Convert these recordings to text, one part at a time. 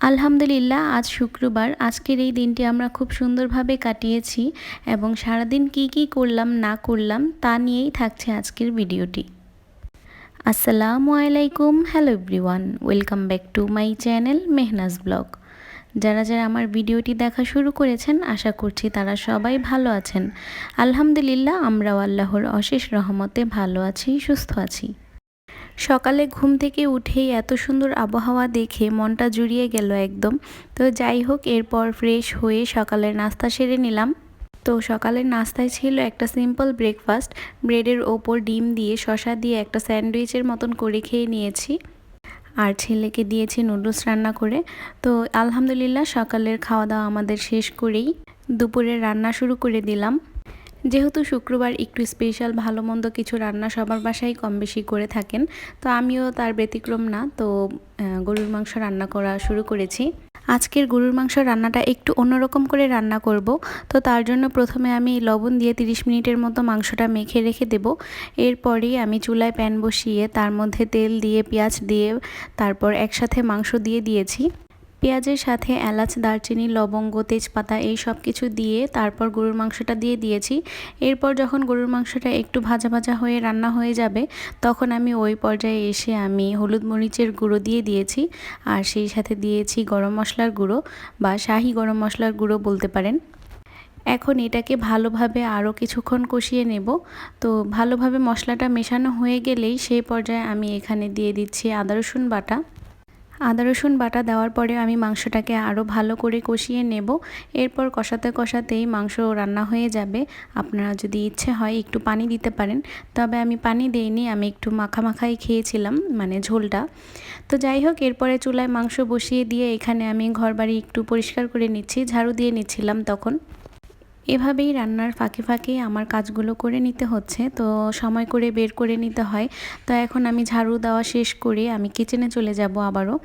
আলহামদুলিল্লাহ, আজ শুক্রবার। আজকের এই দিনটি আমরা খুব সুন্দরভাবে কাটিয়েছি এবং সারাদিন কি কি করলাম, না করলাম, তা নিয়েই থাকছে আজকের ভিডিওটি। আসসালামু আলাইকুম, hello everyone, welcome back to my channel Mehnaz blog. যারা যারা আমার ভিডিওটি দেখা শুরু করেছেন, আশা করছি তারা সবাই ভালো আছেন। আলহামদুলিল্লাহ, আমরাও আল্লাহর অশেষ রহমতে ভালো আছি, সুস্থ আছি। সকালে ঘুম থেকে উঠেই এত সুন্দর আবহাওয়া দেখে মনটা জুড়িয়ে গেল একদম। তো যাই হোক, এরপর ফ্রেশ হয়ে সকালের নাস্তা সেরে নিলাম। তো সকালের নাস্তায় ছিল একটা সিম্পল ব্রেকফাস্ট ব্রেডের ওপর ডিম দিয়ে শশা দিয়ে একটা স্যান্ডউইচের মতন করে খেয়ে নিয়েছি। আর ছেলেকে দিয়েছি নুডলস রান্না করে। তো আলহামদুলিল্লাহ সকালের খাওয়া দাওয়া আমাদের শেষ করেই দুপুরে রান্না শুরু করে দিলাম। যেহেতু শুক্রবার একটু স্পেশাল ভালো মন্দ কিছু রান্না সবার বাসায় কম বেশি করে থাকেন, তো আমিও তার ব্যতিক্রম না, তো গরুর মাংস রান্না করা শুরু করেছি। আজকের গরুর মাংস রান্নাটা একটু অন্যরকম করে রান্না করব, তো তার জন্য প্রথমে আমি লবণ দিয়ে 30 মিনিটের মতো মাংসটা মেখে রেখে দেব। এরপরেই আমি চুলায় প্যান বসিয়ে তার মধ্যে তেল দিয়ে, পেঁয়াজ দিয়ে, তারপর একসাথে মাংস দিয়ে দিয়েছি। পেঁয়াজের সাথে এলাচ, দারচিনি, লবঙ্গ, তেজপাতা এই সব কিছু দিয়ে তারপর গরুর মাংসটা দিয়ে দিয়েছি। এরপর যখন গরুর মাংসটা একটু ভাজা ভাজা হয়ে রান্না হয়ে যাবে, তখন আমি ওই পর্যায়ে এসে আমি হলুদ মরিচের গুঁড়ো দিয়ে দিয়েছি আর সেই সাথে দিয়েছি গরম মশলার গুঁড়ো বা শাহি গরম মশলার গুঁড়ো বলতে পারেন। এখন এটাকে ভালোভাবে আরও কিছুক্ষণ কষিয়ে নেব। তো ভালোভাবে মশলাটা মেশানো হয়ে গেলেই সেই পর্যায়ে আমি এখানে দিয়ে দিচ্ছি আদা রসুন বাটা। আদা, রসুন বাটা দেওয়ার পরে আমি মাংসটাকে আরও ভালো করে কষিয়ে নেব। এরপর কষাতে কষাতেই মাংস রান্না হয়ে যাবে। আপনারা যদি ইচ্ছে হয় একটু পানি দিতে পারেন। তবে আমি পানি দিইনি, আমি একটু মাখা মাখাই খেয়েছিলাম মানে ঝোলটা। তো যাই হোক, এরপরে চুলায় মাংস বসিয়ে দিয়ে এখানে আমি ঘর বাড়ি একটু পরিষ্কার করে নিচ্ছি, ঝাড়ু দিয়ে নিচ্ছিলাম তখন। এভাবেই রান্নার ফাঁকে ফাঁকে আমার কাজগুলো করে নিতে হচ্ছে। তো সময় করে বের করে নিতে হয়। তো এখন আমি ঝাড়ু দেওয়া শেষ করে আমি কিচেনে চলে যাব আবারও।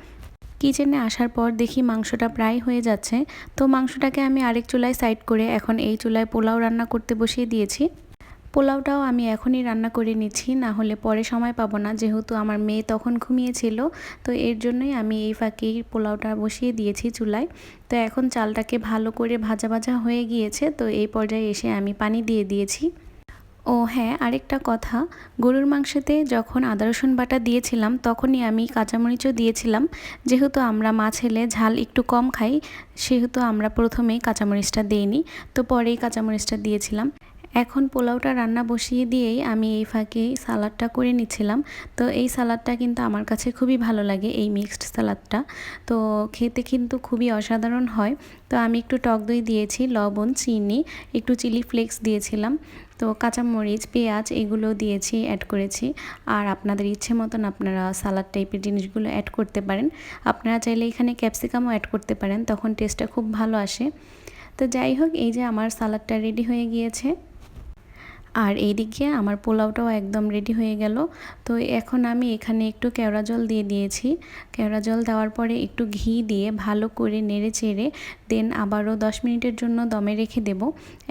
কিচেনে আসার পর দেখি মাংসটা প্রায় হয়ে যাচ্ছে। তো মাংসটাকে আমি আরেক চুলায় সাইড করে এখন এই চুলায় পোলাও রান্না করতে বসিয়ে দিয়েছি। পোলাওটাও আমি এখনই রান্না করে নিচ্ছি না হলে পরে সময় পাবো না। যেহেতু আমার মেয়ে তখন ঘুমিয়েছিল, তো এর জন্যই আমি এই ফাঁকেই পোলাওটা বসিয়ে দিয়েছি চুলায়। তো এখন চালটাকে ভালো করে ভাজা ভাজা হয়ে গিয়েছে, তো এই পর্যায়ে এসে আমি পানি দিয়ে দিয়েছি। ও হ্যাঁ আরেকটা কথা, গরুর মাংসতে যখন আদা, রসুন বাটা দিয়েছিলাম, তখনই আমি কাঁচামরিচও দিয়েছিলাম। যেহেতু আমরা মাছ হেলে ঝাল একটু কম খাই, সেহেতু আমরা প্রথমেই কাঁচামরিচটা দিইনি, তো পরেই কাঁচামরিচটা দিয়েছিলাম। এখন পোলাওটা রান্না বসিয়ে দিয়েই আমি এই ফাঁকে সালাডটা করে নিচ্ছিলাম। তো এই সালাডটা কিন্তু আমার কাছে খুবই ভালো লাগে, এই মিক্সড সালাডটা তো খেতে কিন্তু খুবই অসাধারণ হয়। তো আমি একটু টক দই দিয়েছি, লবণ, চিনি, একটু চিলি ফ্লেক্স দিয়েছিলাম। তো কাঁচামরিচ, পেঁয়াজ এগুলো দিয়েছি অ্যাড করেছি। আর আপনাদের ইচ্ছে মতন আপনারা সালাড টাইপের জিনিসগুলো অ্যাড করতে পারেন। আপনারা চাইলে এখানে ক্যাপসিকামও অ্যাড করতে পারেন, তখন টেস্টটা খুব ভালো আসে। তো যাই হোক, এই যে আমার সালাডটা রেডি হয়ে গিয়েছে। আর এইদিকে আমার পোলাওটাও একদম রেডি হয়ে গেল। তো এখন আমি এখানে একটু কেওড়া জল দিয়ে দিয়েছি। কেওড়া জল দেওয়ার পরে একটু ঘি দিয়ে ভালো করে নেড়ে চেড়ে দেন আবারও দশ মিনিটের জন্য দমে রেখে দেব।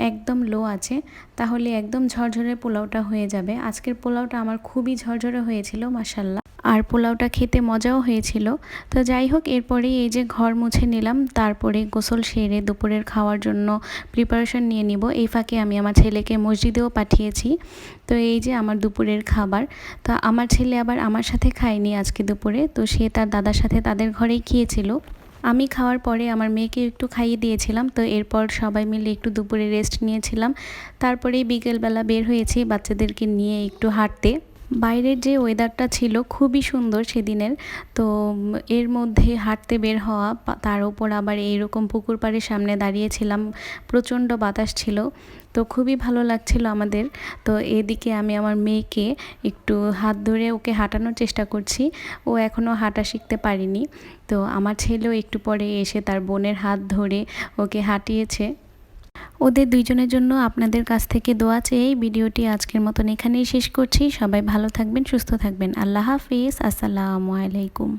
একদম লো আছে। তাহলে একদম ঝরঝরে পোলাওটা হয়ে যাবে। আজকের পোলাওটা আমার খুবই ঝরঝরে হয়েছিল মাসাল্লাহ আর পোলাওটা খেতে মজাও হয়েছিল। তো যাই হোক এরপরেই এই যে ঘর মুছে নিলাম, তারপরে গোসল সেরে দুপুরের খাওয়ার জন্য প্রিপারেশন নিয়ে নিব। এই ফাঁকে আমি আমার ছেলেকে মসজিদেও পাঠিয়েছি। তো এই যে আমার দুপুরের খাবার। তো আমার ছেলে আবার আমার সাথে খায়নি আজকে দুপুরে। তো সে তার দাদার সাথে তাদের ঘরেই খেয়েছিল। আমি খাওয়ার পরে আমার মেয়েকে একটু খাইয়ে দিয়েছিলাম। তো এরপর সবাই মিলে একটু দুপুরে রেস্ট নিয়েছিলাম। তারপরেই বিকেলবেলা বের হয়েছি বাচ্চাদেরকে নিয়ে একটু হাঁটতে। বাইরের যে ওয়েদারটা ছিল খুবই সুন্দর সেদিনের। তো, এর মধ্যে হাঁটতে বের হওয়া তার ওপর আবার এইরকম পুকুর পাড়ের সামনে দাঁড়িয়েছিলাম প্রচণ্ড বাতাস ছিল। তো খুবই ভালো লাগছিল আমাদের। তো এদিকে আমি আমার মেয়েকে একটু হাত ধরে ওকে হাঁটানোর চেষ্টা করছি। ও এখনও হাঁটা শিখতে পারিনি। তো আমার ছেলেও একটু পরে এসে তার বোনের হাত ধরে ওকে হাঁটিয়েছে। ওদের দুইজনের জন্য আপনাদের কাছ থেকে দোয়া চেয়ে ভিডিওটি আজকের মতন এখানেই শেষ করছি। সবাই ভালো থাকবেন, সুস্থ থাকবেন। আল্লাহ হাফিজ। আসসালামু আলাইকুম।